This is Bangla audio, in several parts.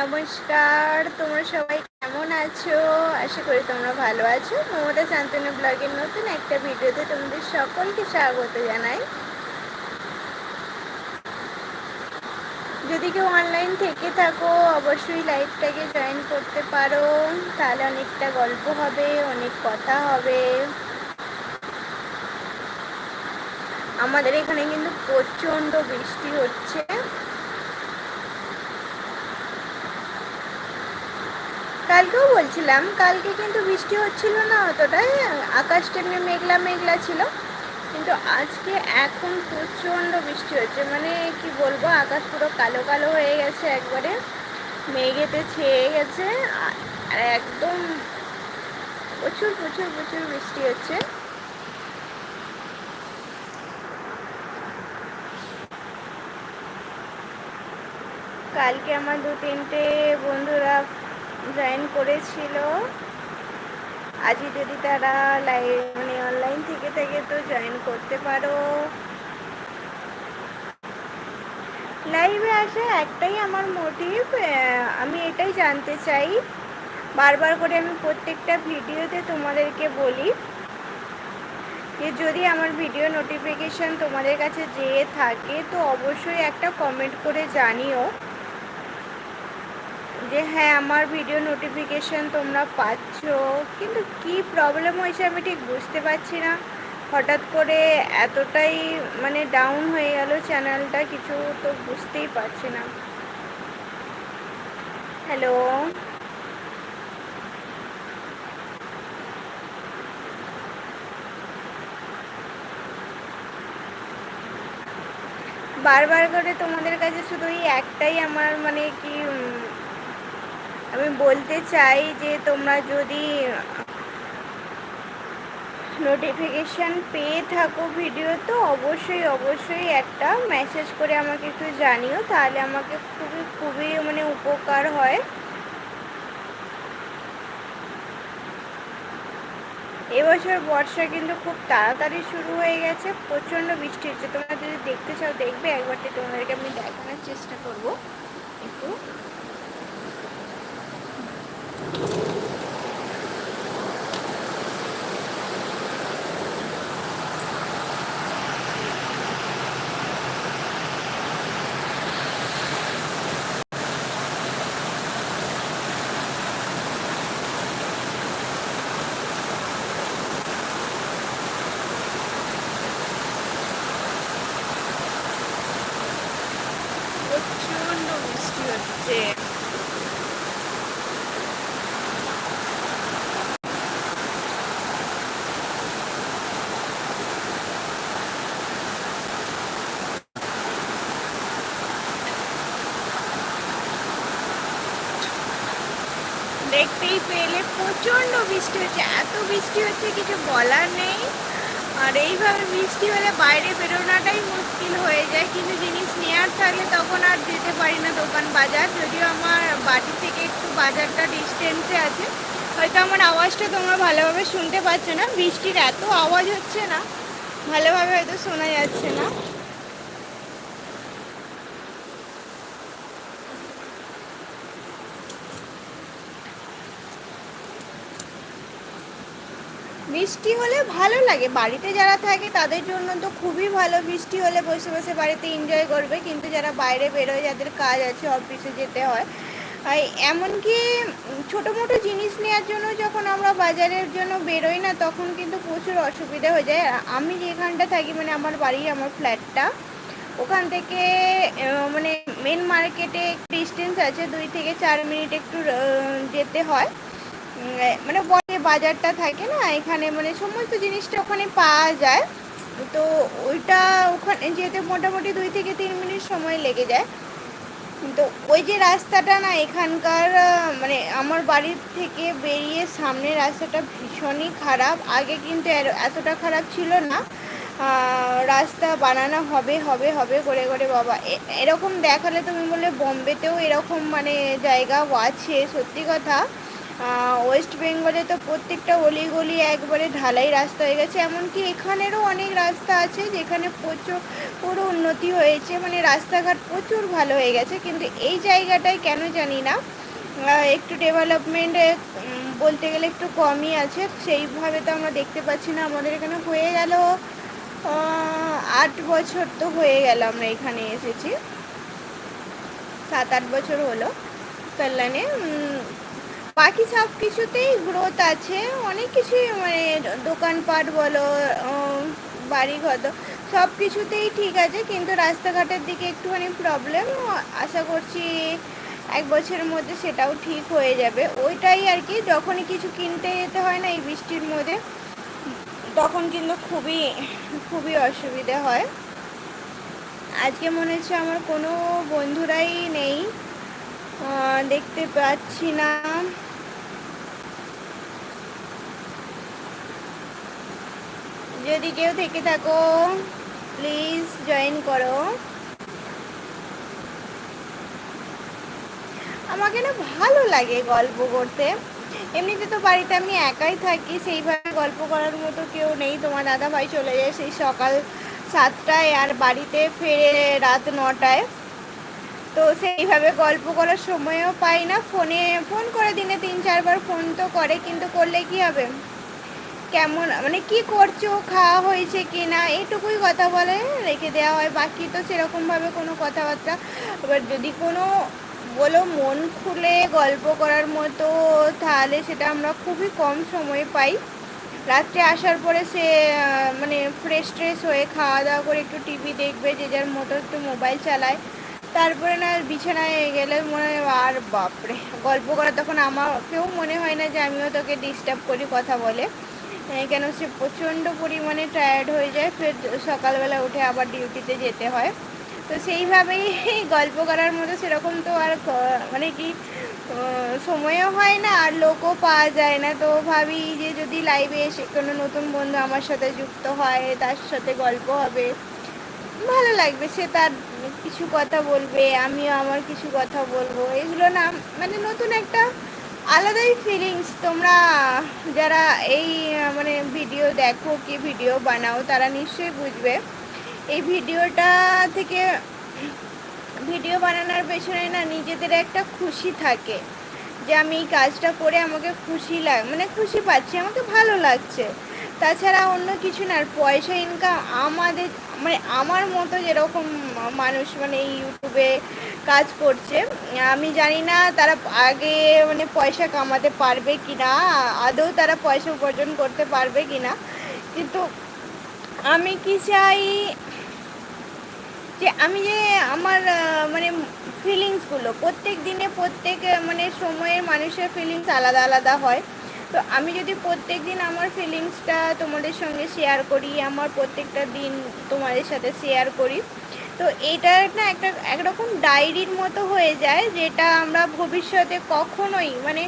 নমস্কার, তোমরা সবাই কেমন আছো? আশা করি তোমরা ভালো আছো। মমতা শান্তনু ব্লগের নতুন একটা ভিডিওতে তোমাদের সকলকে স্বাগত জানাই। যদি কেউ অনলাইন থেকে থাকো, অবশ্যই লাইভটাকে জয়েন করতে পারো। তাহলে অনেকটা গল্প হবে, অনেক কথা হবে। আমাদের এখানে কিন্তু প্রচণ্ড বৃষ্টি হচ্ছে। কালকেও বলছিলাম, কালকে কিন্তু বৃষ্টি হচ্ছিল না অতটাই আকাশটা এমনি মেঘলা মেঘলা ছিল, কিন্তু আজকে এখন প্রচণ্ড বৃষ্টি হচ্ছে মানে কি বলব, আকাশ পুরো কালো কালো হয়ে গেছে একবারে, মেঘেতে ছেয়ে গেছে, আর একদম প্রচুর প্রচুর প্রচুর বৃষ্টি হচ্ছে। কালকে আমার দু তিনটে বন্ধুরা জয়েন করেছিল। আজই যদি তারা লাইভ মানে অনলাইন থেকে থেকে তো জয়েন করতে পারো। লাইভে আসা একটাই আমার মোটিভ আমি এটাই জানতে চাই। বারবার করে আমি প্রত্যেকটা ভিডিওতে তোমাদেরকে বলি যে, যদি আমার ভিডিও নোটিফিকেশান তোমাদের কাছে যেয়ে থাকে, তো অবশ্যই একটা কমেন্ট করে জানিও। যে হ্যাঁ আমার ভিডিও নোটিফিকেশান তোমরা পাচ্ছ, কিন্তু কি প্রবলেম হয়েছে আমি ঠিক বুঝতে পারছি না। হঠাৎ করে এতটাই মানে ডাউন হয়ে গেল চ্যানেলটা কিছু তো বুঝতেই পারছি না। হ্যালো বারবার করে তোমাদের কাছে শুধু এই একটাই আমার মানে কি আমি বলতে চাই যে তোমরা যদি নোটিফিকেশান পেয়ে থাকো ভিডিও তো অবশ্যই অবশ্যই একটা মেসেজ করে আমাকে একটু জানিও, তাহলে আমাকে খুবই খুবই মানে উপকার হয়। এবছর বর্ষা কিন্তু খুব তাড়াতাড়ি শুরু হয়ে গেছে, প্রচণ্ড বৃষ্টি হচ্ছে। তোমরা যদি দেখতে চাও, দেখবে একবারটি তোমাদেরকে আমি দেখানোর চেষ্টা করব। একটু দেখতেই পেলে প্রচণ্ড বৃষ্টি হচ্ছে, এত বৃষ্টি হচ্ছে কিছু বলার নেই। আর এইভাবে বৃষ্টি হলে বাইরে বেরোনোটাই মুশকিল হয়ে যায়, কিন্তু জিনিস নেওয়ার থাকলে তখন আর যেতে পারি না দোকান বাজার। যদিও আমার বাড়ি থেকে একটু বাজারটা ডিস্টেন্সে আছে, হয়তো আমার আওয়াজটা তোমরা ভালোভাবে শুনতে পাচ্ছ না। বৃষ্টির এত আওয়াজ হচ্ছে না, ভালোভাবে হয়তো শোনা যাচ্ছে না। বৃষ্টি হলে ভালো লাগে। বাড়িতে যারা থাকে তাদের জন্য তো খুবই ভালো। বৃষ্টি হলে বসে বসে বাড়িতে এনজয় করবে। কিন্তু যারা বাইরে বেরোয়, যাদের কাজ আছে অফিসে যেতে হয় এমনকি ছোটো মোটো জিনিস নেওয়ার জন্য যখন আমরা বাজারের জন্য বেরোই না, তখন কিন্তু প্রচুর অসুবিধা হয়ে যায়। আমি যেখানটা থাকি মানে আমার বাড়ি আমার ফ্ল্যাটটা ওখান থেকে মানে মেন মার্কেটে ডিস্টেন্স আছে, দুই থেকে চার মিনিট একটু যেতে হয়। মানে বাজারটা থাকে না, এখানে মানে সমস্ত জিনিসটা ওখানে পাওয়া যায়। তো ওইটা ওখানে যেতে মোটামুটি দুই থেকে তিন মিনিট সময় লেগে যায়। তো ওই যে রাস্তাটা না, এখানকার মানে আমার বাড়ির থেকে বেরিয়ে সামনের রাস্তাটা ভীষণই খারাপ। আগে কিন্তু এতটা খারাপ ছিল না। রাস্তা বানানো হবে হবে হবে করে করে বাবা। এরকম দেখালে তুমি বললে বম্বেতেও এরকম মানে জায়গাও আছে, সত্যি কথা। ওয়েস্ট বেঙ্গলে তো প্রত্যেকটা অলি গলি একবারে ঢালাই রাস্তা হয়ে গেছে। এমনকি এখানেরও অনেক রাস্তা আছে যেখানে প্রচুর, পুরো উন্নতি হয়েছে। মানে রাস্তাঘাট প্রচুর ভালো হয়ে গেছে। কিন্তু এই জায়গাটায় কেন জানি না। একটু ডেভেলপমেন্ট বলতে গেলে একটু কমই আছে। সেইভাবে তো আমরা দেখতে পাচ্ছি না। আমাদের এখানে হয়ে গেল আট বছর তো হয়ে গেল আমরা এখানে এসেছি। সাত আট বছর হলো। কল্যাণে বাকি সব কিছুতেই গ্রোথ আছে। অনেক কিছুই মানে দোকানপাট বলো বাড়ি ঘর সব কিছুতেই ঠিক আছে। কিন্তু রাস্তাঘাটের দিকে একটুখানি প্রবলেম আশা করছি এক বছরের মধ্যে সেটাও ঠিক হয়ে যাবে। ওইটাই আর কি, যখনই কিছু কিনতে যেতে হয় না এই বৃষ্টির মধ্যে, তখন কিন্তু খুবই খুবই অসুবিধে হয়। আজকে মনে হচ্ছে আমার কোনো বন্ধুরাই দেখতে পাচ্ছি না। যদি কেউ থেকে থাকো প্লিজ জয়েন করো। আমাকে না ভালো লাগে গল্প করতে। এমনিতে তো বাড়িতে আমি একাই থাকি, সেইভাবে গল্প করার মতো কেউ নেই। তোমার দাদা ভাই চলে যায় সেই সকাল সাতটায় আর বাড়িতে ফেরে রাত নটায়। তো সেইভাবে গল্প করার সময়ও পাই না। ফোনে ফোন করে দিনে তিন, চারবার ফোন তো করে, কিন্তু করলে কি হবে? কেমন মানে কি করছ, খাওয়া হয়েছে কি না এইটুকুই কথা বলে রেখে দেওয়া হয়। বাকি তো সেরকমভাবে কোনো কথাবার্তা, এবার যদি কোনো বলো মন খুলে গল্প করার মতো, তাহলে সেটা আমরা খুবই কম সময় পাই। রাত্রে আসার পরে সে মানে ফ্রেশ ট্রেশ হয়ে খাওয়া দাওয়া করে একটু টিভি দেখবে, যে যার মতো একটু মোবাইল চালায়। তারপরে না বিছানায় গেলে মনে হয়, আর বাপরে। গল্প করা তখন আমাকেও মনে হয় না যে আমিও তোকে ডিস্টার্ব করি কথা বলে। কেন সে প্রচণ্ড পরিমাণে টায়ার্ড হয়ে যায়, ফের সকালবেলা উঠে আবার ডিউটিতে যেতে হয়। তো সেইভাবেই গল্প করার মতো সেরকম তো আর মানে কি সময়ও হয় না আর লোকও পাওয়া যায় না। তো ভাবি যে যদি লাইভে এসে কোনো নতুন বন্ধু আমার সাথে যুক্ত হয়, তার সাথে গল্প হবে, ভালো লাগবে। সে তার কিছু কথা বলবে, আমিও আমার কিছু কথা বলব। এগুলো না মানে নতুন একটা আলাদাই ফিলিংস তোমরা যারা এই মানে ভিডিও দেখো কি ভিডিও বানাও, তারা নিশ্চয়ই বুঝবে। এই ভিডিওটা থেকে ভিডিও বানানোর পেছনে না নিজেদের একটা খুশি থাকে। যে আমি এই কাজটা করে আমাকে খুশি লাগ মানে খুশি পাচ্ছি, আমাকে ভালো লাগছে। তাছাড়া অন্য কিছু না, আর পয়সা ইনকাম আমাদের মানে আমার মতো যেরকম মানুষ মানে ইউটিউবে কাজ করছে, আমি জানি না তারা আগে মানে পয়সা কামাতে পারবে কি না আদৌ তারা পয়সা উপার্জন করতে পারবে কি না কিন্তু আমি কি চাই যে আমি যে আমার মানে ফিলিংসগুলো প্রত্যেক দিনে প্রত্যেক মানে সময়ে মানুষের ফিলিংস আলাদা আলাদা হয়। তো আমি যদি প্রত্যেক দিন আমার ফিলিংসটা তোমাদের সঙ্গে শেয়ার করি, আমার প্রত্যেকটা দিন তোমাদের সাথে শেয়ার করি, তো এটা না একটা একরকম ডায়েরির মতো হয়ে যায়, যেটা আমরা ভবিষ্যতে কখনোই মানে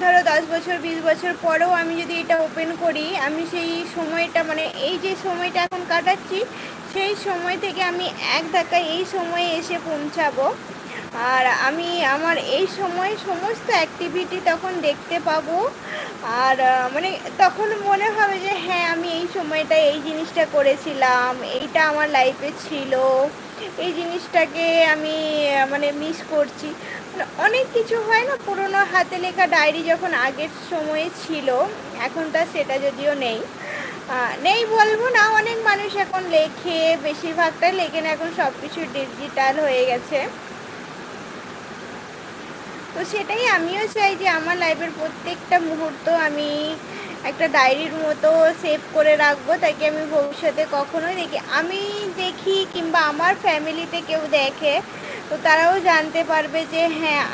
ধরো দশ বছর, বিশ বছর পরেও আমি যদি এটা ওপেন করি, আমি সেই সময়টা মানে এই যে সময়টা এখন কাটাচ্ছি, সেই সময় থেকে আমি এক ধাক্কায় এই সময়ে এসে পৌঁছাবো। আর আমি আমার এই সময় সমস্ত অ্যাক্টিভিটি তখন দেখতে পাবো। আর মানে তখন মনে হবে যে হ্যাঁ আমি এই সময়টা এই জিনিসটা করেছিলাম, এইটা আমার লাইফে ছিল, এই জিনিসটাকে আমি মানে মিস করছি। মানে অনেক কিছু হয় না, পুরোনো হাতে লেখা ডায়েরি যখন আগের সময়ে ছিল, এখন তার সেটা যদিও নেই। নেই বলব না, অনেক মানুষ এখন লেখে বেশিরভাগটা লেখে না, এখন সব কিছু ডিজিটাল হয়ে গেছে। তো সেটাই আমিও চাই যে আমার লাইফের প্রত্যেকটা মুহূর্ত আমি একটা ডায়েরির মতো সেভ করে রাখব, তাকে আমি ভবিষ্যতে কখনোই দেখি, আমি দেখি কিংবা আমার ফ্যামিলিতে কেউ দেখে, তো তারাও জানতে পারবে যে হ্যাঁ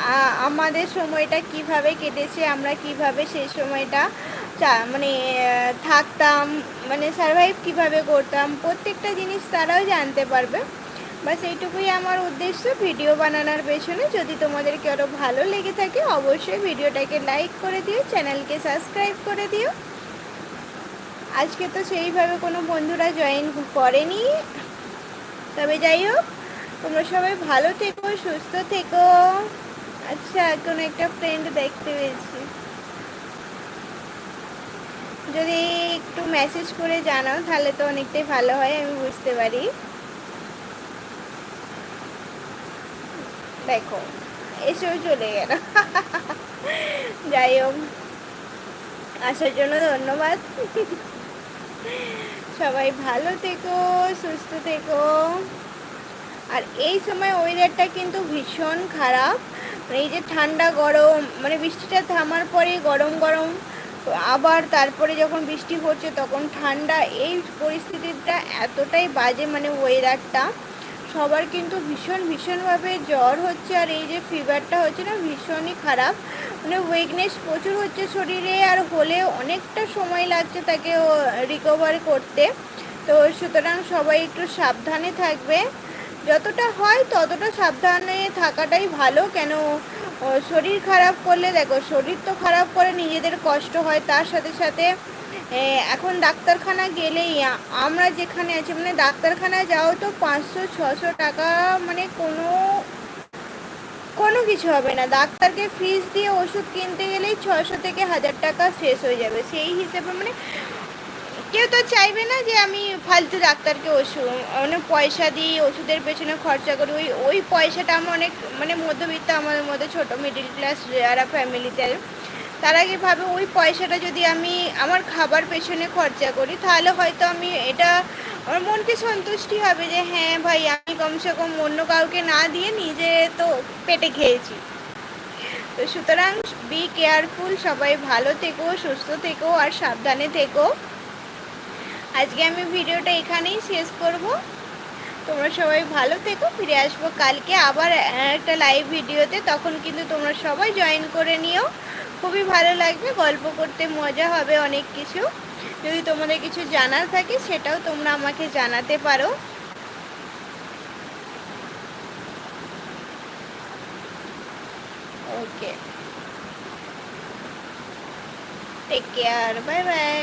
আমাদের সময়টা কীভাবে কেটেছে, আমরা কীভাবে সেই সময়টা মানে থাকতাম মানে সারভাইভ কীভাবে করতাম, প্রত্যেকটা জিনিস তারাও জানতে পারবে। বাস এইটুকুই আমার উদ্দেশ্য। ভিডিও বানানোর পেছনে যদি তোমাদেরকে আরও ভালো লেগে থাকে, অবশ্যই ভিডিওটাকে লাইক করে দিও, চ্যানেলকে সাবস্ক্রাইব করে দিও। আজকে তো সেইভাবে কোনো বন্ধুরা জয়েন করেনি। তবে যাই হোক, তোমরা সবাই ভালো থেকো, সুস্থ থেকো। আচ্ছা কোনো একটা ফ্রেন্ড দেখতে পেয়েছি। যদি একটু মেসেজ করে জানাও, তাহলে তো অনেকটাই ভালো হয়, আমি বুঝতে পারি। দেখো, এসেও চলে গেল। যাই হোক আসার জন্য ধন্যবাদ। সবাই ভালো থেকো, সুস্থ থেকো। আর এই সময় ওয়েদারটা কিন্তু ভীষণ খারাপ। মানে এই যে ঠান্ডা গরম মানে বৃষ্টিটা থামার পরে গরম গরম, আবার তারপরে যখন বৃষ্টি হচ্ছে তখন ঠান্ডা, এই পরিস্থিতিটা এতটাই বাজে মানে ওয়েদারটা সবার কিন্তু ভীষণ, ভীষণভাবে জ্বর হচ্ছে আর এই যে ফিভারটা হচ্ছে না ভীষণই খারাপ। মানে উইকনেস প্রচুর হচ্ছে শরীরে আর হলে অনেকটা সময় লাগছে তাকে রিকভার করতে। তো সুতরাং সবাই একটু সাবধানে থাকবে। যতটা হয় ততটা সাবধানে থাকাটাই ভালো। কেন শরীর খারাপ করলে দেখো, শরীর তো খারাপ করে নিজেদের কষ্ট হয়, তার সাথে সাথে এখন ডাক্তারখানা গেলেই আমরা যেখানে আছি মানে ডাক্তারখানা যাও তো পাঁচশো, ছশো টাকা মানে কোনো কোনো কিছু হবে না। ডাক্তারকে ফিস দিয়ে ওষুধ কিনতে গেলেই ছশো থেকে হাজার টাকা শেষ হয়ে যাবে। সেই হিসেবে মানে কেউ তো চাইবে না যে আমি ফালতু ডাক্তারকে ওষুধ অনেক পয়সা দিই, ওষুধের পেছনে খরচা করি। ওই ওই পয়সাটা আমার অনেক মানে মধ্যবিত্ত আমাদের মধ্যে ছোটো মিডিল ক্লাস যারা ফ্যামিলিতে তারা আগে ভাবে ওই পয়সাটা যদি আমি আমার খাবার পেছনে খরচা করি, তাহলে হয়তো আমি এটা, আমার মনকে সন্তুষ্টি হবে যে হ্যাঁ ভাই, আমি কমসে কম অন্য কাউকে না দিয়ে নিজে তো পেটে খেয়েছি। তো সুতরাং বি কেয়ারফুল সবাই ভালো থেকো, সুস্থ থেকো আর সাবধানে থেকো। আজকে আমি ভিডিওটা এখানেই শেষ করব। তোমরা সবাই ভালো থেকো, ফিরে আসব কালকে আবার একটা লাইভ ভিডিওতে, তখন কিন্তু তোমরা সবাই জয়েন করে নিও। খুবই ভালো লাগবে, গল্প করতে মজা হবে অনেক কিছু। যদি তোমাদের কিছু জানার থাকে, সেটাও তোমরা আমাকে জানাতে পারো। Okay take care bye bye